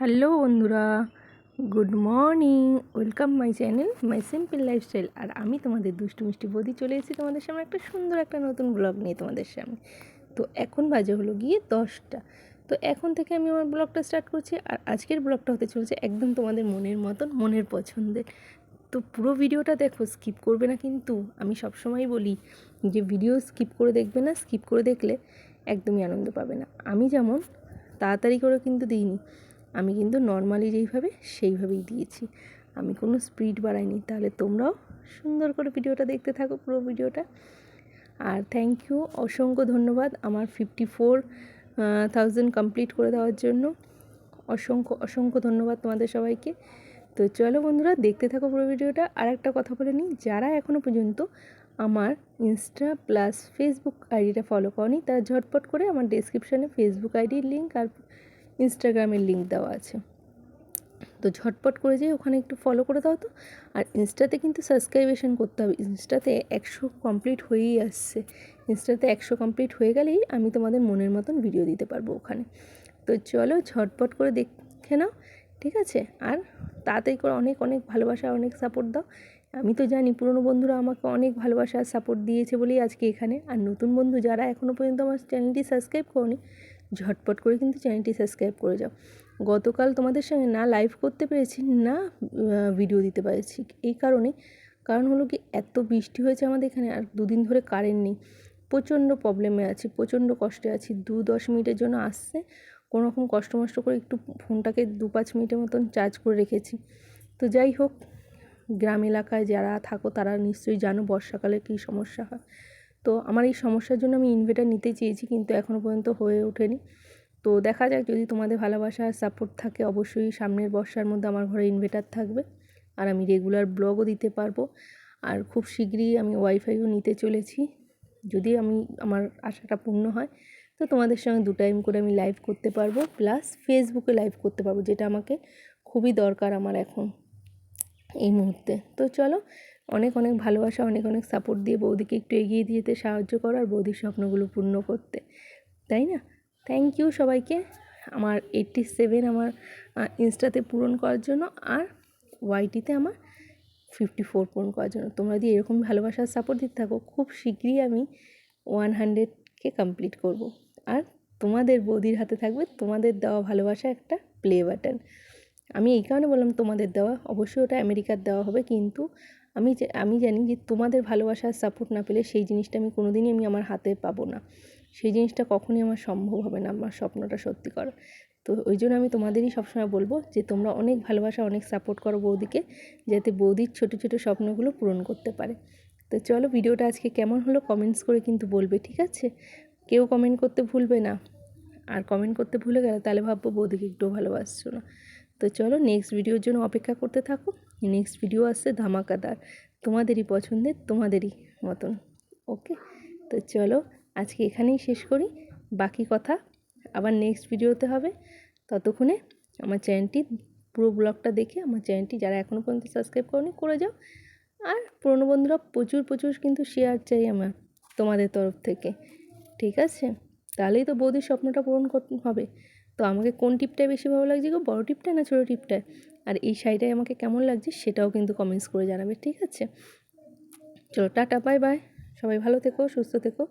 Hello বন্ধুরা, good morning. Welcome my channel, my simple lifestyle. আর আমি তোমাদের দুষ্টু মিষ্টি বদি চলে এসেছি তোমাদের সামনে একটা সুন্দর একটা নতুন ব্লগ নিয়ে তোমাদের সামনে। তো এখন বাজে হলো গিয়ে দশটা। তো এখন থেকে আমি আমার ব্লগটা স্টার্ট করছি। আর আজকের ব্লগটা হতে চলেছে একদম তোমাদের মনের মতন, মনের পছন্দের। তো পুরো ভিডিওটা দেখো, স্কিপ করবে না কিন্তু। আমি সবসময় বলি যে ভিডিও স্কিপ করে দেখবে না, স্কিপ করে দেখলে একদমই আনন্দ পাবে না। আমি যেমন, তাড়াতাড়ি করে কিন্তু দিইনি। আমি কিন্তু নর্মালি যেইভাবে সেইভাবেই দিয়েছি। আমি কোনো স্পিড বাড়াইনি। তাহলে তোমরাও সুন্দর করে ভিডিওটা দেখতে থাকো পুরো ভিডিওটা আর থ্যাংক ইউ অসংখ্য ধন্যবাদ আমার ফিফটি ফোর থাউজেন্ড কমপ্লিট করে দেওয়ার জন্য। অসংখ্য অসংখ্য ধন্যবাদ তোমাদের সবাইকে। তো চলো বন্ধুরা, দেখতে থাকো পুরো ভিডিওটা আর একটা কথা বলে নিই, যারা এখনও পর্যন্ত আমার ইনস্টা প্লাস ফেসবুক আইডিটা ফলো করনি, তারা ঝটপট করে আমার ডিসক্রিপশানে ফেসবুক আইডির লিঙ্ক আর ইনস্টাগ্রামের লিঙ্ক দেওয়া আছে। তো ঝটপট করে যেয়ে ওখানে একটু ফলো করে দাও তো। আর ইনস্টাতে কিন্তু সাবস্ক্রাইবেশন করতে হবে। ইনস্টাতে একশো কমপ্লিট হয়েই আসছে। ইনস্টাতে একশো কমপ্লিট হয়ে গেলেই আমি তোমাদের মনের মতন ভিডিও দিতে পারব ওখানে। তো চলো ঝটপট করে দেখে নাও, ঠিক আছে? আর তাড়াতাড়ি করে অনেক অনেক ভালোবাসা, অনেক সাপোর্ট দাও। আমি তো জানি পুরনো বন্ধুরা আমাকে অনেক ভালোবাসা সাপোর্ট দিয়েছে বলেই আজকে এখানে। আর নতুন বন্ধু যারা এখনও পর্যন্ত আমার চ্যানেলটি সাবস্ক্রাইব করনি ঝটপট করে কিন্তু চ্যানেলটি সাবস্ক্রাইব করে যাও। গতকাল তোমাদের সঙ্গে না লাইভ করতে পেরেছি, না ভিডিও দিতে পেরেছি। এই কারণে, কারণ হলো কি, এত বৃষ্টি হয়েছে আমাদের এখানে আর দুদিন ধরে কারেন্ট নেই। প্রচণ্ড প্রবলেমে আছি, প্রচণ্ড কষ্টে আছি। দু দশ মিনিটের জন্য আসছে, কোনো রকম কষ্ট মষ্ট করে একটু ফোনটাকে দু পাঁচ মিনিটের মতন চার্জ করে রেখেছি। তো যাই হোক, গ্রাম এলাকায় যারা থাকো তারা নিশ্চয়ই জানো বর্ষাকালে কী সমস্যা হয়। তো আমার এই সমস্যার জন্য আমি ইনভার্টার নিতে চেয়েছি, কিন্তু এখনও পর্যন্ত হয়ে ওঠেনি। তো দেখা যাক, যদি তোমাদের ভালোবাসা আর সাপোর্ট থাকে, অবশ্যই সামনের বর্ষার মধ্যে আমার ঘরে ইনভার্টার থাকবে। আর আমি রেগুলার ব্লগও দিতে পারব। আর খুব শীঘ্রই আমি ওয়াইফাইও নিতে চলেছি। যদি আমি, আমার আশাটা পূর্ণ হয়, তো তোমাদের সঙ্গে দু টাইম করে আমি লাইভ করতে পারব। প্লাস ফেসবুকে লাইভ করতে পারব, যেটা আমাকে খুবই দরকার আমার এখন এই মুহূর্তে। তো চলো অনেক অনেক ভালোবাসা, অনেক অনেক সাপোর্ট দিয়ে বৌদিকে একটু এগিয়ে যেতে সাহায্য করো আর বৌদির স্বপ্নগুলো পূর্ণ করতে। তাই না? থ্যাংক ইউ সবাইকে। আমার এইট্টি সেভেন আমার ইনস্টাতে পূরণ করার জন্য আর ওয়াইটিতে আমার ফিফটি ফোর পূরণ করার জন্য। তোমরা যদি এরকম ভালোবাসার সাপোর্ট দিতে থাকো, খুব শীঘ্রই আমি ওয়ান হান্ড্রেডকে কমপ্লিট করব। আর তোমাদের বৌদির হাতে থাকবে তোমাদের দেওয়া ভালোবাসা একটা প্লে বাটন আমি এই কারণে বললাম তোমাদের দেওয়া, অবশ্যই ওটা আমেরিকার দেওয়া হবে, কিন্তু আমি আমি জানি যে তোমাদের ভালোবাসার সাপোর্ট না পেলে সেই জিনিসটা আমি কোনো দিনই আমি আমার হাতে পাবো না। সেই জিনিসটা কখনই আমার সম্ভব হবে না, আমার স্বপ্নটা সত্যি করা। তো ওই জন্য আমি তোমাদেরই সবসময় বলব যে তোমরা অনেক ভালোবাসা, অনেক সাপোর্ট করো বৌদিকে, যাতে বৌদির ছোটো ছোটো স্বপ্নগুলো পূরণ করতে পারে। তো চলো ভিডিওটা আজকে কেমন হলো কমেন্টস করে কিন্তু বলবে, ঠিক আছে? কেউ কমেন্ট করতে ভুলবে না। আর কমেন্ট করতে ভুলে গেলে তাহলে ভাববো বৌদিকে একটু ভালোবাসছো না। তো চলো নেক্সট ভিডিওর জন্য অপেক্ষা করতে থাকো। নেক্সট ভিডিও আসছে ধামাকাদার। তোমাদেরই পছন্দের, তোমাদেরই মতন। ওকে তো চলো, আজকে এখানেই শেষ করি। বাকি কথা আবার নেক্সট ভিডিওতে হবে। ততক্ষণে আমার চ্যানেলটি, পুরো ব্লগটা দেখে আমার চ্যানেলটি যারা এখনও পর্যন্ত সাবস্ক্রাইব করেনি, করে যাও। আর পুরনো বন্ধুরা, প্রচুর প্রচুর কিন্তু শেয়ার চাই আমার, তোমাদের তরফ থেকে। ঠিক আছে? তাহলেই তো বৌদির স্বপ্নটা পূরণ হবে। তো আমাকে কোন টিপটায় বেশি ভালো লাগছে গো? বড়ো টিপটায় না ছোটো টিপটায় আর এই শাড়িটাই আমাকে কেমন লাগছে সেটাও কিন্তু কমেন্টস করে জানাবে, ঠিক আছে? চলো টাটা বাই বাই সবাই ভালো থেকো, সুস্থ থেকো।